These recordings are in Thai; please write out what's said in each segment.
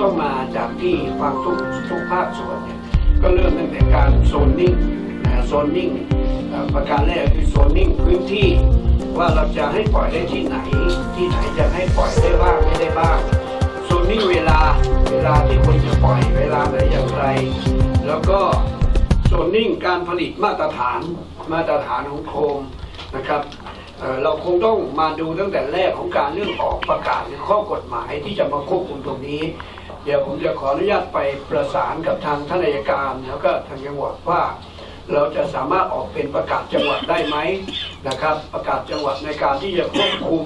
ต้องมาจากที่ฟังทุกทุกภาคส่วนเนี่ยก็เริ่มตั้งแต่การโซนนิ่งนะโซนนิ่งประการแรกคือโซนนิ่งพื้นที่ว่าเราจะให้ปล่อยได้ที่ไหน ที่ไหนจะให้ปล่อยได้บ้างไม่ได้บ้างโซนนิ่งเวลาเวลาที่ควรจะปล่อยเวลาไหนอย่างไร แล้วก็โซนนิ่งการผลิตมาตรฐานมาตรฐานของโคมนะครับเราคงต้องมาดูตั้งแต่แรกของการเรื่องออกประกาศในข้อกฎหมายที่จะมาควบคุมตรงนี้ เดี๋ยวผมจะขออนุญาตไปประสานกับทางท่านอัยการแล้วก็ทางจังหวัดว่า เราจะสามารถออกเป็นประกาศจังหวัดได้ไหมนะครับ ประกาศจังหวัดในการที่จะควบคุม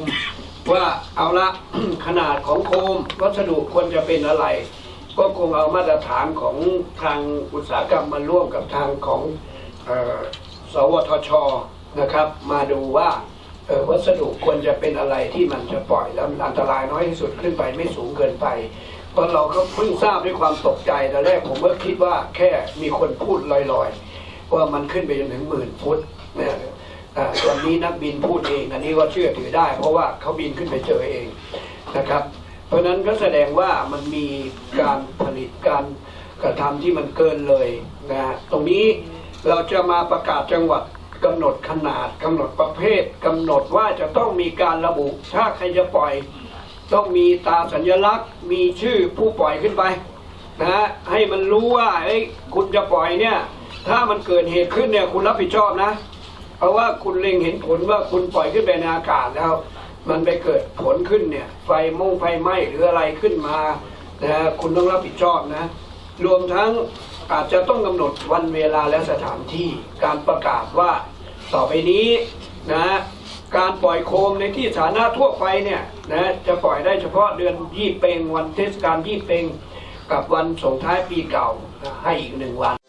ว่าเอาละขนาดของโคมวัสดุควรจะเป็นอะไร ก็คงเอามาตรฐานของทางอุตสาหกรรมมาร่วมกับทางของออสวทชนะครับ มาดูว่าวัสดุควรจะเป็นอะไรที่มันจะปล่อยแล้วมันอันตรายน้อยที่สุดขึ้นไปไม่สูงเกินไป เพราะเราก็เพิ่งทราบด้วยความตกใจแต่แรกผมก็คิดว่าแค่มีคนพูดลอยๆ ว่ามันขึ้นไปจนถึงหมื่นฟุตเนี่ยอ่าวันนี้นักบินพูดเอง อันนี้ก็เชื่อถือได้ เพราะว่าเขาบินขึ้นไปเจอเองนะครับ เพราะฉะนั้นก็แสดงว่ามันมีการผลิตการกระทำที่มันเกินเลยนะฮะตรงนี้เราจะมาประกาศจังหวัดกำหนดขนาดกำหนดประเภทกำหนดว่าจะต้องมีการระบุ ถ้าใครจะปล่อย ต้องมีตาสัญลักษณ์ มีชื่อผู้ปล่อยขึ้นไปนะฮะให้มันรู้ว่าเอ้ยคุณจะปล่อยเนี่ย ถ้ามันเกิดเหตุขึ้นเนี่ยคุณรับผิดชอบนะ เพราะว่าคุณเล็งเห็นผลว่าคุณปล่อยขึ้นไปในอากาศแล้ว มันไปเกิดผลขึ้นเนี่ย ไฟมงไฟไหม้หรืออะไรขึ้นมานะฮะคุณต้องรับผิดชอบนะ รวมทั้งอาจจะต้องกำหนดวันเวลาและสถานที่การประกาศว่าต่อไปนี้นะ การปล่อยโคมในที่สาธารณะทั่วไปเนี่ยนะจะปล่อยได้เฉพาะเดือนยี่เปงวันเทศกาลยี่เปงกับวันส่งท้ายปีเก่าให้อีกหนึ่งวัน